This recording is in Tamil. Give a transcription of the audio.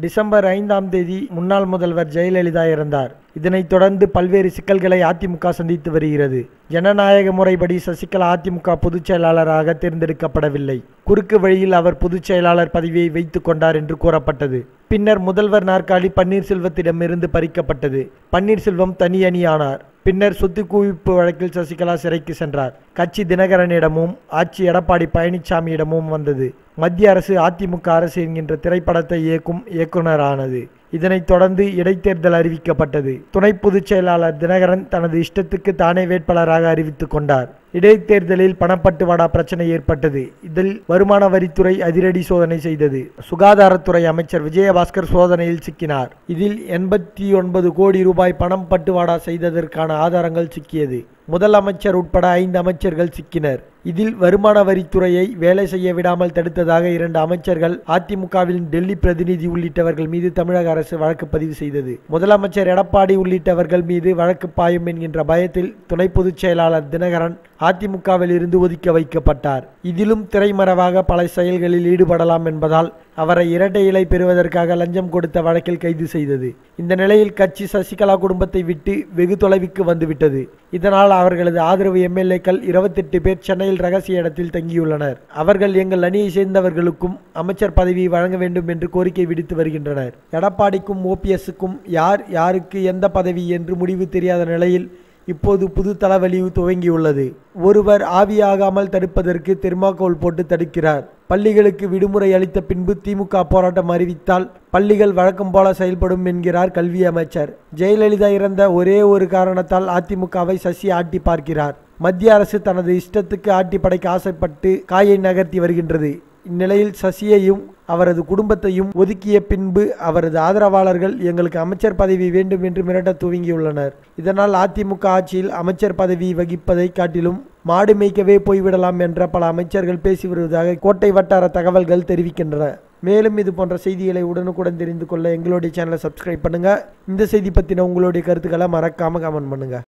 டிசம்பர் ஐந்தாம் தேதி முன்னாள் முதல்வர் ஜெயலலிதா இறந்தார். இதனைத் தொடர்ந்து பல்வேறு சிக்கல்களை அதிமுக சந்தித்து வருகிறது. ஜனநாயக முறைப்படி சசிகலா அதிமுக பொதுச் செயலாளராக தேர்ந்தெடுக்கப்படவில்லை. குறுக்கு வழியில் அவர் பொதுச் செயலாளர் பதவியை வைத்துக் கொண்டார் என்று கூறப்பட்டது. பின்னர் முதல்வர் நாற்காலி பன்னீர்செல்வத்திடமிருந்து பறிக்கப்பட்டது. பன்னீர்செல்வம் தனி அணியானார். பின்னர் சொத்து குவிப்பு வழக்கில் சசிகலா சிறைக்கு சென்றார். கட்சி தினகரனிடமும் ஆட்சி எடப்பாடி பழனிசாமியிடமும் வந்தது. மத்திய அரசு அதிமுக அரசு என்கின்ற திரைப்படத்தை இயக்கும் இயக்குனரானது இதனைத் தொடர்ந்து இடைத்தேர்தல் அறிவிக்கப்பட்டது. துணை பொதுச் செயலாளர் தினகரன் தனது இஷ்டத்துக்கு தானே வேட்பாளராக அறிவித்துக் கொண்டார். இடைத்தேர்தலில் பணப்பட்டுவாடா பிரச்சனை ஏற்பட்டது. இதில் வருமான வரித்துறை அதிரடி சோதனை செய்தது. சுகாதாரத்துறை அமைச்சர் விஜயபாஸ்கர் சோதனையில் சிக்கினார். இதில் எண்பத்தி ஒன்பது கோடி ரூபாய் பணம் பட்டுவாடா செய்ததற்கான ஆதாரங்கள் சிக்கியது. முதலமைச்சர் உட்பட ஐந்து அமைச்சர்கள் சிக்கினர். இதில் வருமான வரித்துறையை வேலை செய்ய விடாமல் தடுத்ததாக இரண்டு அமைச்சர்கள் அதிமுகவின் டெல்லி பிரதிநிதி உள்ளிட்டவர்கள் மீது தமிழக அரசு வழக்கு பதிவு செய்தது. முதலமைச்சர் எடப்பாடி உள்ளிட்டவர்கள் மீது வழக்கு பாயும் என்கின்ற பயத்தில் துணை பொதுச் செயலாளர் தினகரன் அதிமுகவில் இருந்து ஒதுக்க வைக்கப்பட்டார். இதிலும் திரைமறைவாக பல செயல்களில் ஈடுபடலாம் என்பதால் அவரை இரட்டை இலை பெறுவதற்காக லஞ்சம் கொடுத்த வழக்கில் கைது செய்தது. இந்த நிலையில் கட்சி சசிகலா குடும்பத்தை விட்டு வெகு தொலைவுக்கு வந்துவிட்டது. இதனால் அவர்களது ஆதரவு எம்எல்ஏக்கள் இருபத்தெட்டு பேர் சென்னை சென்னையில் ரகசிய இடத்தில் தங்கியுள்ளனர். அவர்கள் எங்கள் அணியை சேர்ந்தவர்களுக்கும் அமைச்சர் பதவி வழங்க வேண்டும் என்று கோரிக்கை விடுத்து வருகின்றனர். எடப்பாடிக்கும் ஓபிஎஸ்க்கும் யார் யாருக்கு எந்த பதவி என்று முடிவு தெரியாத நிலையில் இப்போது புது தலைவலி துவங்கியுள்ளது. ஒருவர் ஆவியாகாமல் தடுப்பதற்கு தெர்மாக்கோல் போட்டு தடுக்கிறார். பள்ளிகளுக்கு விடுமுறை அளித்த பின்பு திமுக போராட்டம் அறிவித்தால் பள்ளிகள் வழக்கம் போல செயல்படும் என்கிறார் கல்வி அமைச்சர். ஜெயலலிதா இறந்த ஒரே ஒரு காரணத்தால் அதிமுகவை சசி ஆட்டி பார்க்கிறார். மத்திய அரசு தனது இஷ்டத்துக்கு ஆட்டி படைக்க ஆசைப்பட்டு காயை நகர்த்தி வருகின்றது. இந்நிலையில் சசியையும் அவரது குடும்பத்தையும் ஒதுக்கிய பின்பு அவரது ஆதரவாளர்கள் எங்களுக்கு அமைச்சர் பதவி வேண்டும் என்று மிரட்ட துவங்கியுள்ளனர். இதனால் அதிமுக ஆட்சியில் அமைச்சர் பதவி வகிப்பதை காட்டிலும் மாடு மேய்க்கவே போய்விடலாம் என்ற பல அமைச்சர்கள் பேசி வருவதாக கோட்டை வட்டார தகவல்கள் தெரிவிக்கின்றன. மேலும் இது போன்ற செய்திகளை உடனுக்குடன் தெரிந்து கொள்ள எங்களுடைய சேனலை சப்ஸ்கிரைப் பண்ணுங்கள் இந்த செய்தி பற்றின உங்களுடைய கருத்துக்களை மறக்காமல் கமெண்ட் பண்ணுங்கள்